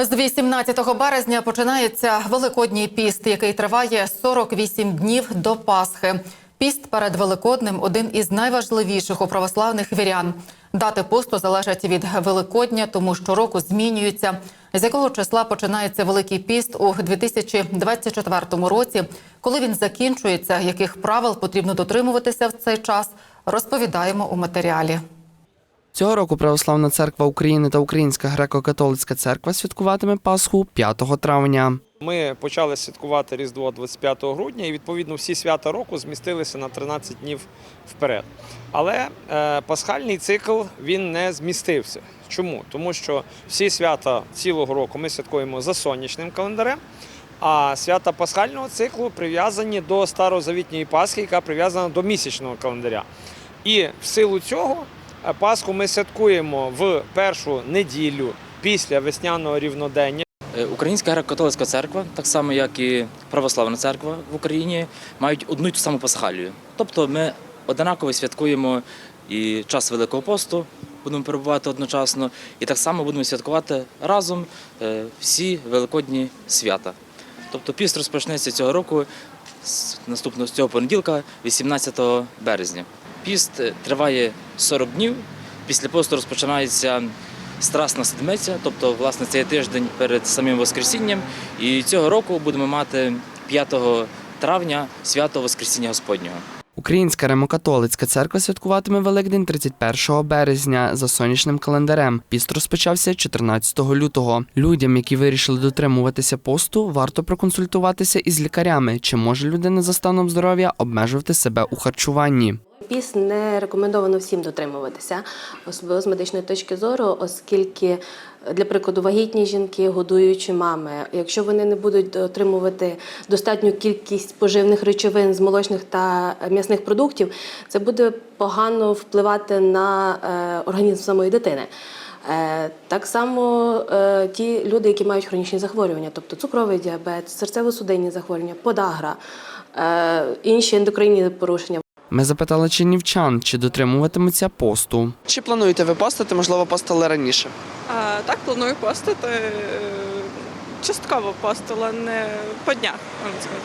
З 18 березня починається Великодній піст, який триває 48 днів до Пасхи. Піст перед Великоднем один із найважливіших у православних вірян. Дати посту залежать від Великодня, тому щороку змінюються. З якого числа починається Великий піст у 2024 році, коли він закінчується, яких правил потрібно дотримуватися в цей час, розповідаємо у матеріалі. Цього року Православна церква України та Українська греко-католицька церква святкуватиме Пасху 5 травня. Ми почали святкувати Різдво 25 грудня, і відповідно всі свята року змістилися на 13 днів вперед. Але е, пасхальний цикл він не змістився. Чому? Тому що всі свята цілого року ми святкуємо за сонячним календарем, а свята пасхального циклу прив'язані до старозавітньої Пасхи, яка прив'язана до місячного календаря. І в силу цього Пасху ми святкуємо в першу неділю після весняного рівнодення. Е, Українська греко-католицька церква, так само як і православна церква в Україні, мають одну й ту саму пасхалію. Тобто ми однаково святкуємо і час Великого посту, будемо перебувати одночасно, і так само будемо святкувати разом е, всі великодні свята. Тобто піст розпочнеться цього року з наступного з цього понеділка, 18 березня. Піст е, триває 40 днів. Після посту розпочинається Страсна седмиця, тобто, власне, цей тиждень перед самим Воскресінням. І цього року будемо мати 5 травня свято Воскресіння Господнього. Українська римокатолицька церква святкуватиме Великдень 31 березня за сонячним календарем. Піст розпочався 14 лютого. Людям, які вирішили дотримуватися посту, варто проконсультуватися із лікарями, чи може людина за станом здоров'я обмежувати себе у харчуванні. Піс не рекомендовано всім дотримуватися, особливо з медичної точки зору, оскільки, для прикладу, вагітні жінки, годуючі мами, якщо вони не будуть дотримувати достатню кількість поживних речовин з молочних та м'ясних продуктів, це буде погано впливати на е, організм самої дитини. Е, Так само е, ті люди, які мають хронічні захворювання, тобто цукровий діабет, серцево-судинні захворювання, подагра, інші ендокринні порушення. Ми запитали чинівчан, чи дотримуватимуться посту. Чи плануєте ви постити? Можливо, постили раніше? А, так, планую постити. е, Частково постила, не по днях, можна сказати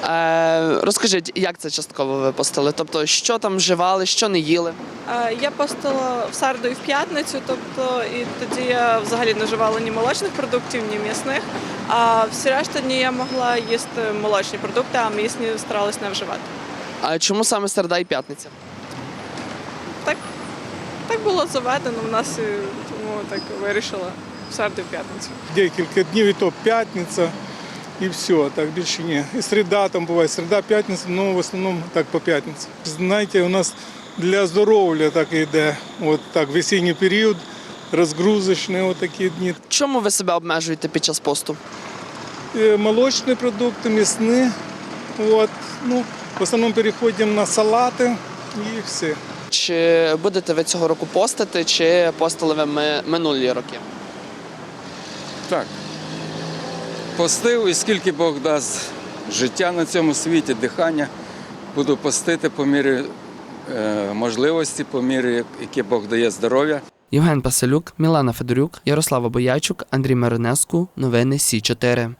так. Е, розкажіть, як це частково ви постили? Тобто, що там вживали, що не їли? А, я постила в середу і в п'ятницю, тобто і тоді я взагалі не вживала ні молочних продуктів, ні м'ясних. А всі решта дні я могла їсти молочні продукти, а м'ясні старалась не вживати. А чому саме середа і п'ятниця? Так, так було заведено в нас, і тому так вирішила в середу і п'ятницю. декілька днів, і то п'ятниця, і все, так більше ні. І середа там буває, середа, п'ятниця, ну в основному так по п'ятниці. Знаєте, у нас для здоров'я так йде, от так, весінній період, розгрузочні отакі дні. Чому ви себе обмежуєте під час посту? Е, Молочні продукти, м'ясні, от, ну, в основному переходимо на салати і все. Чи будете ви цього року постити, чи постили ви минулі роки? Так. Постив і скільки Бог дасть життя на цьому світі, дихання, буду постити по мірі е, можливості, по мірі, як- яке Бог дає здоров'я. Євген Паселюк, Мілана Федорюк, Ярослава Боячук, Андрій Маринеску. Новини Сі 4